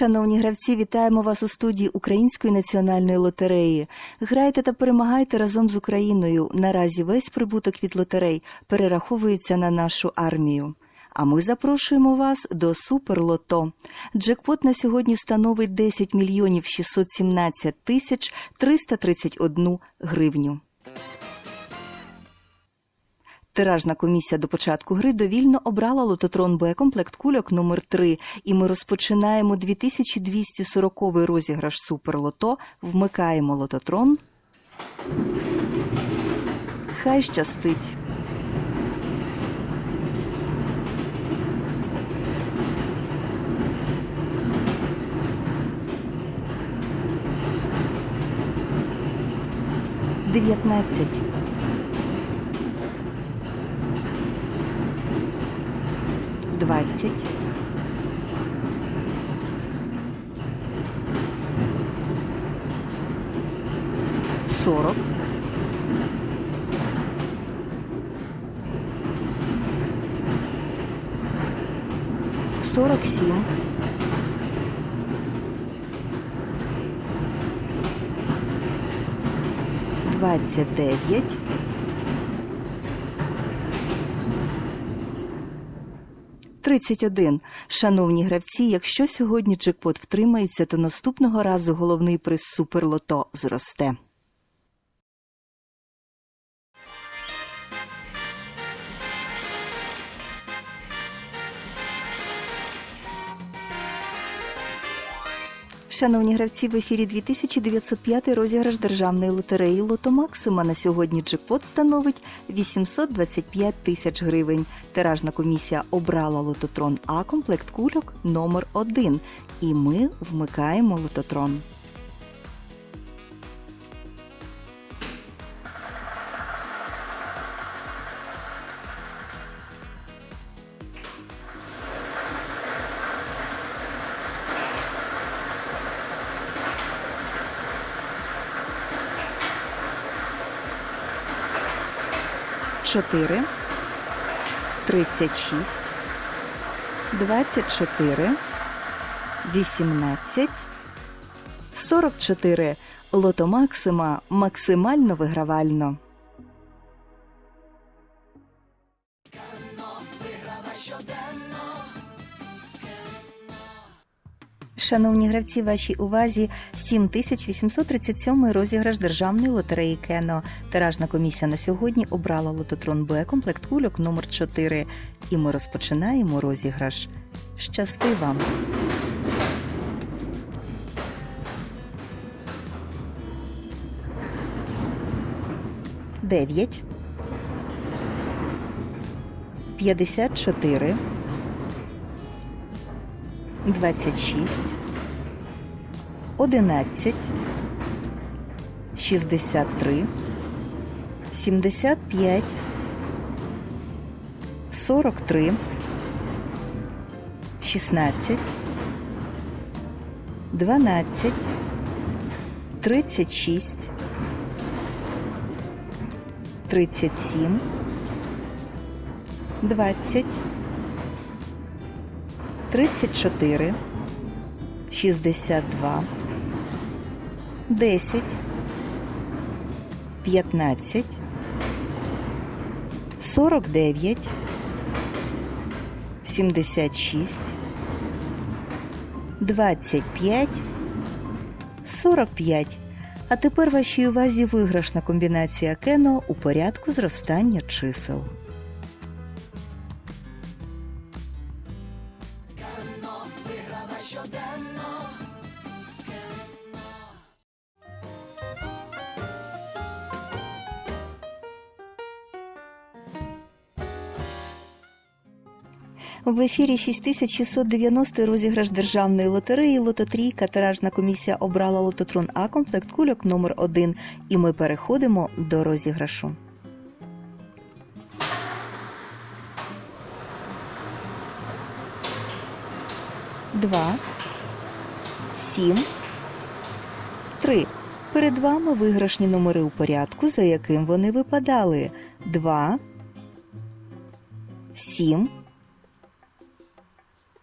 Шановні гравці, вітаємо вас у студії Української національної лотереї. Грайте та перемагайте разом з Україною. Наразі весь прибуток від лотерей перераховується на нашу армію. А ми запрошуємо вас до Суперлото. Джекпот на сьогодні становить 10 мільйонів 617 тисяч 331 гривню. Тиражна комісія до початку гри довільно обрала лототрон Б комплект кульок номер 3 і ми розпочинаємо 2240 розіграш Суперлото. Вмикаємо лототрон. Хай щастить. Дев'ятнадцять. Двадцять. Сорок. Сорок сім. Двадцять дев'ять. 31. Шановні гравці, якщо сьогодні джекпот втримається, то наступного разу головний приз Суперлото зросте. Шановні гравці, в ефірі 2905 розіграш державної лотереї Лото Максима. На сьогодні джекпот становить 825 тисяч гривень. Тиражна комісія обрала лототрон А комплект кульок номер 1 І ми вмикаємо лототрон. Чотири, тридцять шість, двадцять чотири, вісімнадцять, сорок чотири. Лото Максима максимально вигравально. Шановні гравці, вашій увазі 7837 розіграш державної лотереї Кено. Тиражна комісія на сьогодні обрала лототрон Б комплект кульок номер 4 І ми розпочинаємо розіграш. Щасти вам! Дев'ять. П'ятдесят чотири. 26, 11, 63, 75, 43, 16, 12, 36, 37, 20, 34, 62, 10, 15, 49, 76, 25, 45. А тепер вашій увазі виграшна комбінація кено у порядку зростання чисел. В ефірі 6690 розіграш державної лотереї Лототрійка. Тиражна комісія обрала лототрон А комплект кульок номер 1 І ми переходимо до розіграшу. Два, сім, три. Перед вами виграшні номери у порядку, за яким вони випадали. Два, сім,